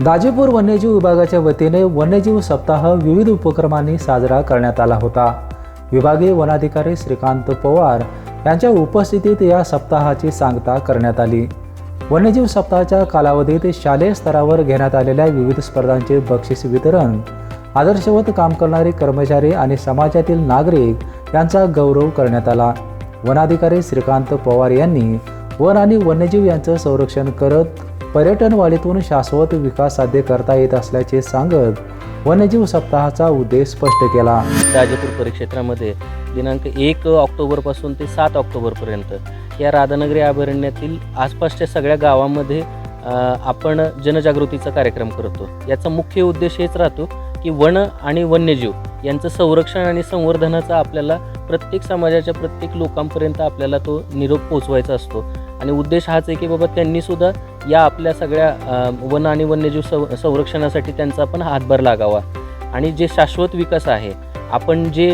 दाजीपूर वन्यजीव विभागाच्या वतीने वन्यजीव सप्ताह विविध उपक्रमांनी साजरा करण्यात आला होता. विभागीय वनाधिकारी श्रीकांत पवार यांच्या उपस्थितीत या सप्ताहाची सांगता करण्यात आली. वन्यजीव सप्ताहाच्या कालावधीत शालेय स्तरावर घेण्यात आलेल्या विविध स्पर्धांचे बक्षीस वितरण आदर्शवत काम करणारे कर्मचारी आणि समाजातील नागरिक यांचा गौरव करण्यात आला. वनाधिकारी श्रीकांत पवार यांनी वन आणि वन्यजीव यांचं संरक्षण करत पर्यटनवाढीतून शाश्वत विकास साध्य करता येत असल्याचे सांगत वन्यजीव सप्ताहाचा उद्देश स्पष्ट केला. राजापूर परिक्षेत्रामध्ये दिनांक एक ऑक्टोबरपासून ते सात ऑक्टोबरपर्यंत या राधानगरी अभयारण्यातील आसपासच्या सगळ्या गावामध्ये आपण जनजागृतीचा कार्यक्रम करतो. याचा मुख्य उद्देश हेच राहतो की वन आणि वन्यजीव यांचं संरक्षण आणि संवर्धनाचा आपल्याला प्रत्येक समाजाच्या प्रत्येक लोकांपर्यंत आपल्याला तो निरोप पोचवायचा असतो. आणि उद्देश हाच आहे की बाबा त्यांनीसुद्धा या आपल्या सगळ्या वन आणि वन्यजीव संरक्षणासाठी त्यांचा पण हातभार लागावा. आणि जे शाश्वत विकास आहे आपण जे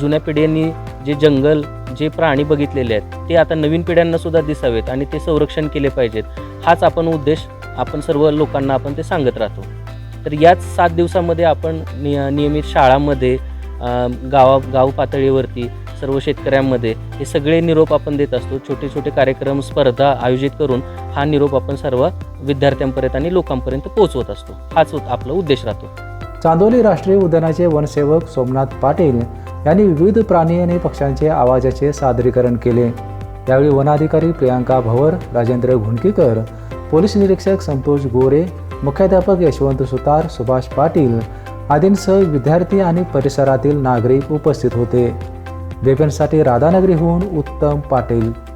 जुन्या पिढ्यांनी जे जंगल जे प्राणी बघितलेले आहेत ते आता नवीन पिढ्यांना सुद्धा दिसावेत आणि ते संरक्षण केले पाहिजेत. हाच आपण उद्देश आपण सर्व लोकांना आपण ते सांगत राहतो. तर याच सात दिवसामध्ये आपण निय नियमित शाळांमध्ये गावा गाव पातळीवरती सर्व शेतकऱ्यांमध्ये हे सगळे निरोप आपण देत असतो. छोटे छोटे कार्यक्रम स्पर्धा आयोजित करून हा निरोप आपण सर्व विद्यार्थ्यांपर्यंत आणि लोकांपर्यंत पोहोचवत असतो. हाच आपला उद्देश राहतो. चांदोली राष्ट्रीय उद्यानाचे वनसेवक सोमनाथ पाटील यांनी विविध प्राणी आणि पक्ष्यांचे आवाजाचे सादरीकरण केले. यावेळी वनाधिकारी प्रियांका भवर राजेंद्र घुणकीकर पोलीस निरीक्षक संतोष गोरे मुख्याध्यापक यशवंत सुतार सुभाष पाटील आदींसह विद्यार्थी आणि परिसरातील नागरिक उपस्थित होते. बेपनसाठी राधानगरीहून उत्तम पाटील.